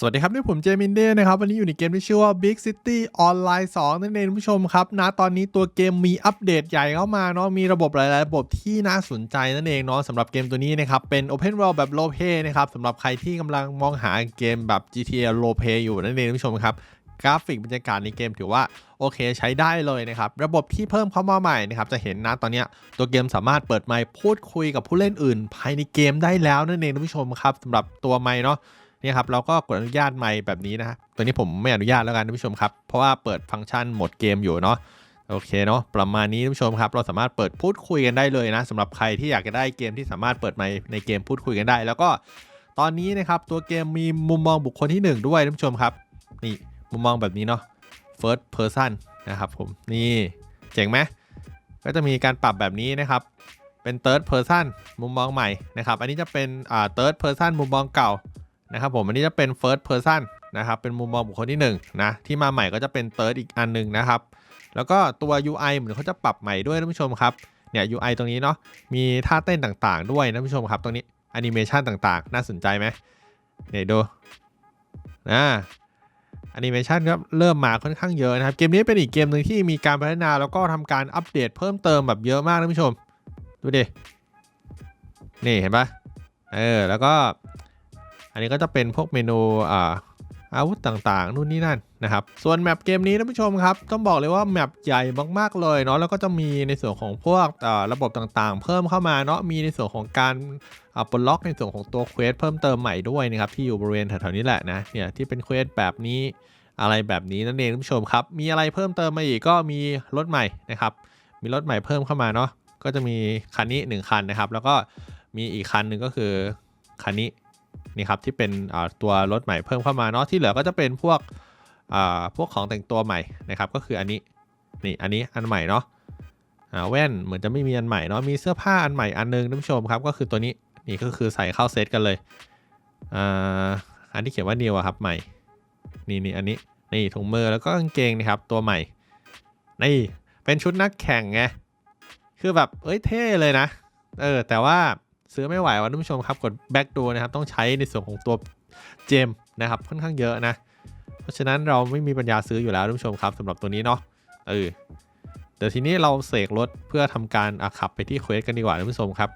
สวัสดีครับนี่ผมเจมินเด้นะครับ วันนี้อยู่ในเกมที่ชื่อว่า Big City Online 2 นั่นเองคุณผู้ชมครับนะตอนนี้ตัวเกมมีอัปเดตใหญ่เข้ามาเนาะมีระบบหลายๆ ระบบที่น่าสนใจนั่นเองเนาะสำหรับเกมตัวนี้นะครับ เป็น Open World แบบ Role Play นะครับสำหรับใครที่กำลังมองหาเกมแบบ GTA Role Play อยู่นั่นเองคุณผู้ชมครับกราฟิกบรรยากาศในเกมถือว่าโอเคใช้ได้เลยนะครับ ระบบที่เพิ่มเข้ามาใหม่นะครับ จะเห็นนะตอนนี้ตัวเกมสามารถเปิดไมค์พูดคุยกับผู้เล่นอื่น ภายในเกมได้แล้วนั่นเองคุณผู้ชมครับสำหรับตัวไมค์เนาะ นี่ครับเราก็กดอนุญาตไมค์แบบนี้นะฮะตัวนี้ผมไม่อนุญาตแล้วกันท่านผู้ชมครับ เพราะว่าเปิดฟังก์ชันโหมดเกมอยู่เนาะโอเคเนาะประมาณนี้ท่านผู้ชมครับ เราสามารถเปิดพูดคุยกันได้เลยนะสำหรับใครที่อยากจะได้เกมที่สามารถเปิดไมค์ในเกมพูดคุยกันได้ แล้วก็ตอนนี้นะครับตัวเกมมีมุมมองบุคคลที่หนึ่งด้วยท่านผู้ชมครับ นี่มุมมองแบบนี้เนาะ first person นะครับผมนี่เจ๋งไหมก็จะมีการปรับแบบนี้นะครับ เป็น third person มุมมองใหม่นะครับ อันนี้จะเป็นอ่า third person มุมมองเก่า นะครับผมอันนี้จะเป็น first person นะครับเป็นมุมมองบุคคลที่1นะที่มาใหม่ก็จะเป็น third อีกอันหนึ่งนะครับแล้วก็ตัว UI เหมือนเขาจะปรับใหม่ด้วยท่านผู้ชมครับเนี่ย UI ตรงนี้เนาะมีท่าเต้นต่างๆ ด้วยท่านผู้ชมครับตรงนี้แอนิเมชันต่างๆ น่าสนใจไหมเนี่ยดูนะแอนิเมชันก็เริ่มมาค่อนข้างเยอะนะครับ เกมนี้เป็นอีกเกมหนึ่งที่มีการพัฒนาแล้วก็ทำการอัปเดตเพิ่มเติมแบบเยอะมากท่านผู้ชม ดูดิ นี่เห็นปะเออ แล้วก็ อันนี้ก็จะเป็นพวกเมนูอ่าอาวุธต่างๆ นู่นนี่นั่นนะครับ ส่วนแมปเกมนี้ท่านผู้ชมครับ ต้องบอกเลยว่าแมปใหญ่มากๆเลยเนาะ แล้วก็จะมีในส่วนของพวกระบบต่างๆ เพิ่มเข้ามาเนาะ มีในส่วนของการปลดล็อกในส่วนของตัวเควสเพิ่มเติมใหม่ด้วยนะครับ ที่อยู่บริเวณแถวๆนี้แหละนะ เนี่ยที่เป็นเควสแบบนี้อะไรแบบนี้นั่นเองท่านผู้ชมครับ มีอะไรเพิ่มเติมมาอีกก็มีรถใหม่นะครับ มีรถใหม่เพิ่มเข้ามาเนาะ ก็จะมีคันนี้หนึ่งคันนะครับ แล้วก็มีอีกคันหนึ่งก็คือคันนี้ นี่ครับที่เป็นตัวรถใหม่เพิ่มเข้ามาเนาะที่เหลือก็จะเป็นพวกพวกของแต่งตัวใหม่นะครับก็คืออันนี้นี่อันนี้อันใหม่เนาะแว่นเหมือนจะไม่มีอันใหม่เนาะมีเสื้อผ้าอันใหม่อันนึงท่านผู้ชมครับก็คือตัวนี้นี่ก็คือใส่เข้าเซตกันเลยอันที่เขียนว่า new อะครับใหม่นี่นี่อันนี้นี่ถุงมือแล้วก็กางเกงนะครับตัวใหม่นี่เป็นชุดนักแข่งไงคือแบบเอ้ยเท่เลยนะเออแต่ว่า ซื้อไม่ไหวว่ะท่านผู้ชมครับ กดแบ็กดูนะครับ ต้องใช้ในส่วนของตัวเจมนะครับค่อนข้างเยอะนะ เพราะฉะนั้นเราไม่มีปัญญาซื้ออยู่แล้วท่านผู้ชมครับสำหรับตัวนี้เนาะเออเดี๋ยวทีนี้เราเสกรถเพื่อทำการขับไปที่เควสกันดีกว่าท่านผู้ชมครับ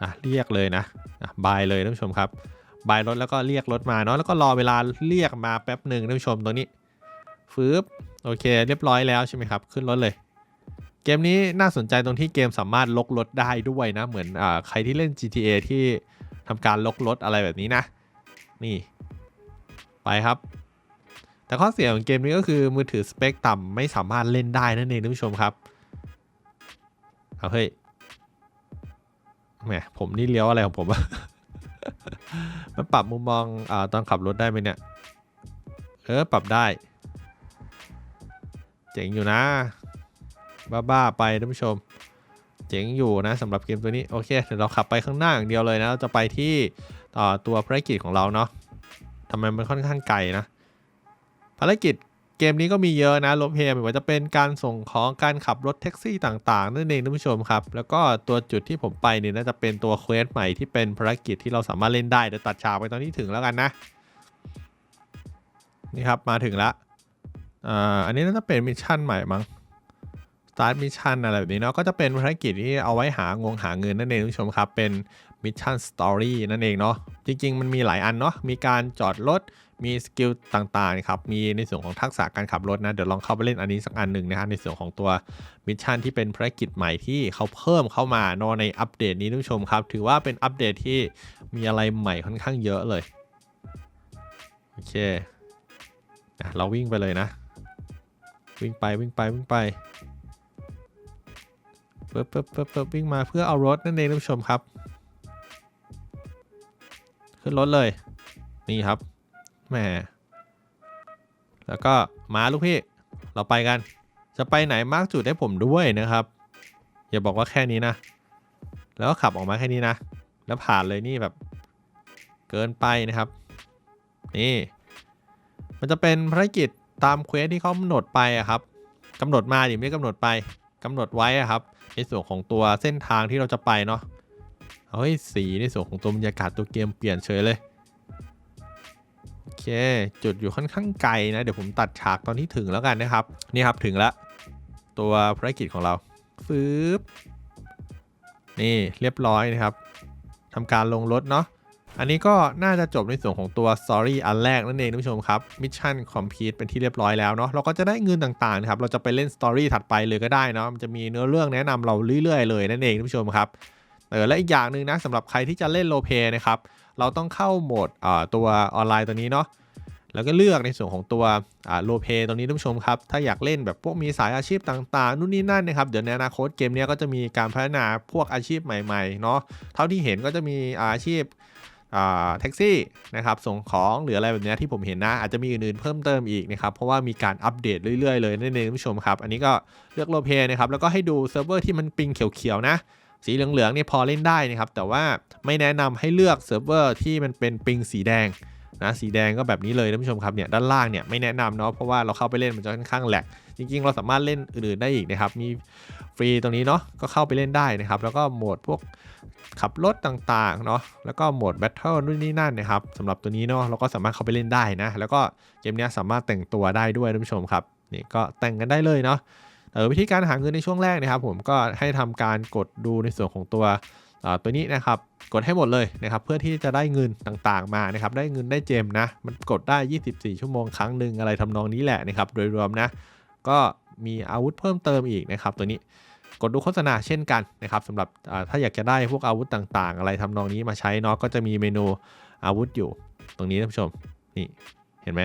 อะเรียกเลยนะอะบายเลยท่านผู้ชมครับบายรถแล้วก็เรียกรถมาเนาะแล้วก็รอเวลาเรียกมาแป๊บหนึ่งท่านผู้ชมตัวนี้ฟืบโอเค เรียบร้อยแล้วใช่ไหมครับ ขึ้นรถเลย เกมนี้น่าสนใจตรงที่เกมสามารถลกรถได้ด้วยนะ เหมือนอใครที่เล่น GTA ที่ทำการลกรถอะไรแบบนี้นะ นี่ ไปครับ แต่ข้อเสียของเกมนี้ก็คือมือถือสเปคต่ำไม่สามารถเล่นได้นั่นเองท่านผู้ชมครับเอาเฮ้ยแหมผมนี่เลี้ยวอะไรของผมอะมันปรับมุมมองอตอนขับรถได้ไหมเนี่ย เออ ปรับได้ เจ๋งอยู่นะ บ้าๆไปท่านผู้ชม เจ๋งอยู่นะสำหรับเกมตัวนี้โอเคเดี๋ยวเราขับไปข้างหน้าอย่างเดียวเลยนะเราจะไปที่ต่อตัวภารกิจของเราเนาะทำไมมันค่อนข้างไกลนะภารกิจเกมนี้ก็มีเยอะนะรถเพย์ไม่ว่าจะเป็นการส่งของการขับรถแท็กซี่ต่างๆ นั่นเองท่านผู้ชมครับ แล้วก็ตัวจุดที่ผมไปเนี่ยน่าจะเป็นตัวเควสใหม่ที่เป็นภารกิจที่เราสามารถเล่นได้เดี๋ยวตัดฉากไปตอนนี้ถึงแล้วกันนะ นี่ครับมาถึงแล้วอ่าอันนี้น่าจะเป็นมิชชั่นใหม่มั้ง Start Mission อะไรแบบนี้เนาะก็จะเป็นภารกิจที่เอาไว้หางงหาเงินนั่นเองผู้ชมครับ เป็น Mission Story นั่นเองเนาะจริง ๆ มันมีหลายอันเนาะมีการจอดรถมีสกิลต่างๆครับมีในส่วนของทักษะการขับรถนะเดี๋ยวลองเข้าไปเล่นอันนี้สักอันหนึ่งนะฮะในส่วนของตัวมิชชั่นที่เป็นภารกิจใหม่ที่เขาเพิ่มเข้ามาเนาะในอัปเดตนี้ท่านผู้ชมครับ ถือว่าเป็นอัปเดตที่มีอะไรใหม่ค่อนข้างเยอะเลยโอเคเราวิ่งไปเลยนะ วิ่งไปวิ่งไปวิ่งไป ปึ๊บปึ๊บปึ๊บปึ๊บวิ่งมาเพื่อเอารถนั่นเองท่านผู้ชมครับ ขึ้นรถเลย นี่ครับแหมแล้วก็มาลูกพี่ เราไปกัน จะไปไหนมากจุดให้ผมด้วยนะครับ อย่าบอกว่าแค่นี้นะ แล้วก็ขับออกมาแค่นี้นะ แล้วผ่านเลยนี่แบบ เกินไปนะครับ นี่ มันจะเป็นภารกิจตามเควสที่เขากำหนดไปอะครับกำหนดมาดิไม่กำหนดไปกำหนดไว้อะครับ ในส่วนของตัวเส้นทางที่เราจะไปเนาะเฮ้ยสีในส่วนของตัวบรรยากาศตัวเกมเปลี่ยนเฉยเลยโอเคจุดอยู่ค่อนข้างไกลนะ เดี๋ยวผมตัดฉากตอนที่ถึงแล้วกันนะครับ นี่ครับถึงแล้วตัวภารกิจของเราฟืบนี่เรียบร้อยนะครับทำการลงรถเนาะ อันนี้ก็น่าจะจบในส่วนของตัว Story อันแรกนั่นเองท่านผู้ชมครับมิชชั่นคอมพลีทเป็นที่เรียบร้อยแล้วเนาะเราก็จะได้เงินต่างๆนะครับเราจะไปเล่น Story ถัดไปเลยก็ได้เนาะมันจะมีเนื้อเรื่องแนะนำเราเรื่อยๆเลยนั่นเองท่านผู้ชมครับเออและอีกอย่างหนึ่งนะสำหรับใครที่จะเล่นโลเปนะครับเราต้องเข้าโหมดตัวออนไลน์ตัวนี้เนาะแล้วก็เลือกในส่วนของตัวโลเปตรงนี้ท่านผู้ชมครับ ถ้าอยากเล่นแบบพวกมีสายอาชีพต่าง ๆ นู่นนี่นั่นนะครับ เดี๋ยวในอนาคตเกมนี้ก็จะมีการพัฒนาพวกอาชีพใหม่ ๆ เนาะ เท่าที่เห็นก็จะมีอาชีพ แท็กซี่นะครับส่งของหรืออะไรแบบนี้ที่ผมเห็นนะ อาจจะมีอื่นๆเพิ่มเติมอีกนะครับ เพราะว่ามีการอัปเดตเรื่อยๆเลยนั่นเองท่านผู้ชมครับ อันนี้ก็เลือกโลเปนะครับ แล้วก็ให้ดูเซิร์ฟเวอร์ที่มันปิงเขียวๆนะสีเหลืองๆนี่พอเล่นได้นะครับ แต่ว่าไม่แนะนำให้เลือกเซิร์ฟเวอร์ที่มันเป็นปิงสีแดงนะสีแดงก็แบบนี้เลยท่านผู้ชมครับเนี่ยด้านล่างเนี่ยไม่แนะนำเนาะเพราะว่าเราเข้าไปเล่นมันจะค่อนข้างแหลกจริงๆ เราสามารถเล่นอื่นๆได้อีกนะครับมีฟรีตรงนี้เนาะก็เข้าไปเล่นได้นะครับ แล้วก็โหมดพวก ขับรถต่างๆเนาะแล้วก็โหมดแบทเทิลนู่นนี่นั่นนะครับสำหรับตัวนี้เนาะเราก็สามารถเข้าไปเล่นได้นะ แล้วก็เกมนี้สามารถแต่งตัวได้ด้วยท่านผู้ชมครับนี่ก็แต่งกันได้เลยเนาะเออวิธีการหาเงินในช่วงแรกนะครับ ผมก็ให้ทำการกดดูในส่วนของตัวตัวนี้นะครับกดให้หมดเลยนะครับเพื่อที่จะได้เงินต่างๆมานะครับได้เงินได้เจมนะมันกดได้ 24 ชั่วโมงครั้งหนึ่งอะไรทำนองนี้แหละนะครับโดยรวมนะก็มีอาวุธเพิ่มเติมอีกนะครับตัวนี้ กดดูโฆษณาเช่นกันนะครับสำหรับถ้าอยากจะได้พวกอาวุธต่างๆ อะไรทำนองนี้มาใช้เนาะก็จะมีเมนูอาวุธอยู่ตรงนี้ท่านผู้ชมนี่เห็นไหม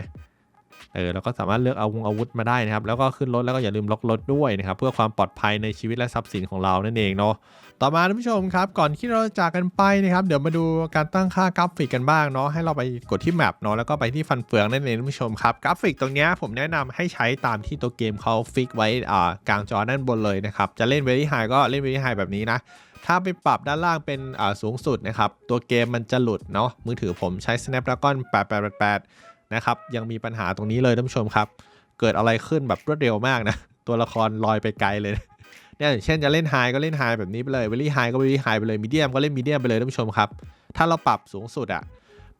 เออเราก็สามารถเลือกเอาวงอาวุธมาได้นะครับ แล้วก็ขึ้นรถแล้วก็อย่าลืมล็อกรถด้วยนะครับ เพื่อความปลอดภัยในชีวิตและทรัพย์สินของเรานั่นเองเนาะต่อมาท่านผู้ชมครับ ก่อนที่เราจะจากกันไปนะครับ เดี๋ยวมาดูการตั้งค่ากราฟิกกันบ้างเนาะให้เราไปกดที่แมปเนาะแล้วก็ไปที่ฟันเฟืองนั่นเองท่านผู้ชมครับกราฟิกตรงนี้ผมแนะนำให้ใช้ตามที่ตัวเกมเขาฟิกไว้อ่ากลางจอด้านบนเลยนะครับจะเล่นเวลี่ไฮก็เล่นเวลี่ไฮแบบนี้นะถ้าไปปรับด้านล่างเป็นอ่าสูงสุดนะครับตัวเกมมันจะหลุดเนาะมือถือผมใช้ Snapdragon 8888 นะครับยังมีปัญหาตรงนี้เลยท่านผู้ชมครับ เกิดอะไรขึ้นแบบรวดเร็วมากนะ ตัวละครลอยไปไกลเลยเนี่ยเช่นจะเล่นไฮก็เล่นไฮแบบนี้ไปเลยเวลี่ไฮก็เวลี่ไฮไปเลยมีเดียมก็เล่นมีเดียมไปเลยท่านผู้ชมครับ ถ้าเราปรับสูงสุดอะ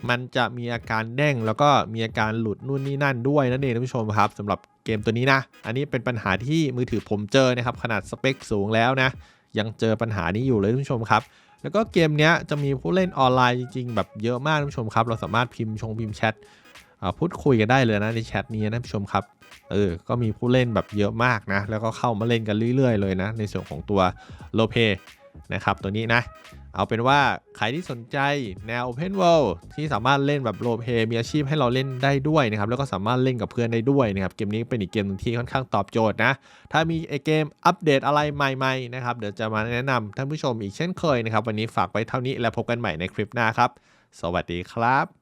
มันจะมีอาการเด้งแล้วก็มีอาการหลุดนู่นนี่นั่นด้วยนั่นเองท่านผู้ชมครับสำหรับเกมตัวนี้นะ อันนี้เป็นปัญหาที่มือถือผมเจอนะครับขนาดสเปคสูงแล้วนะยังเจอปัญหานี้อยู่เลยท่านผู้ชมครับ แล้วก็เกมนี้จะมีผู้เล่นออนไลน์จริงๆแบบเยอะมากท่านผู้ชมครับ เราสามารถพิมพ์ชงพิมพ์แชท พูดคุยกันได้เลยนะในแชทนี้นะท่านผู้ชมครับ เออ ก็มีผู้เล่นแบบเยอะมากนะ แล้วก็เข้ามาเล่นกันเรื่อยๆเลยนะ ในส่วนของตัวโลเ e นะครับ ตัวนี้นะ เอาเป็นว่าใครที่สนใจแนว Open World ที่สามารถเล่นแบบโลเ e มีอาชีพให้เราเล่นได้ด้วยนะครับ แล้วก็สามารถเล่นกับเพื่อนได้ด้วยนะครับ เกมนี้เป็นอีกเกมหนึงที่ค่อนข้างตอบโจทย์นะ ถ้ามีไอเกมอัปเดตอะไรใหม่ๆนะครับ เดี๋ยวจะมาแนะนำท่านผู้ชมอีกเช่นเคยนะครับ วันนี้ฝากไว้เท่านี้แล้วพบกันใหม่ในคลิปหน้าครับ สวัสดีครับ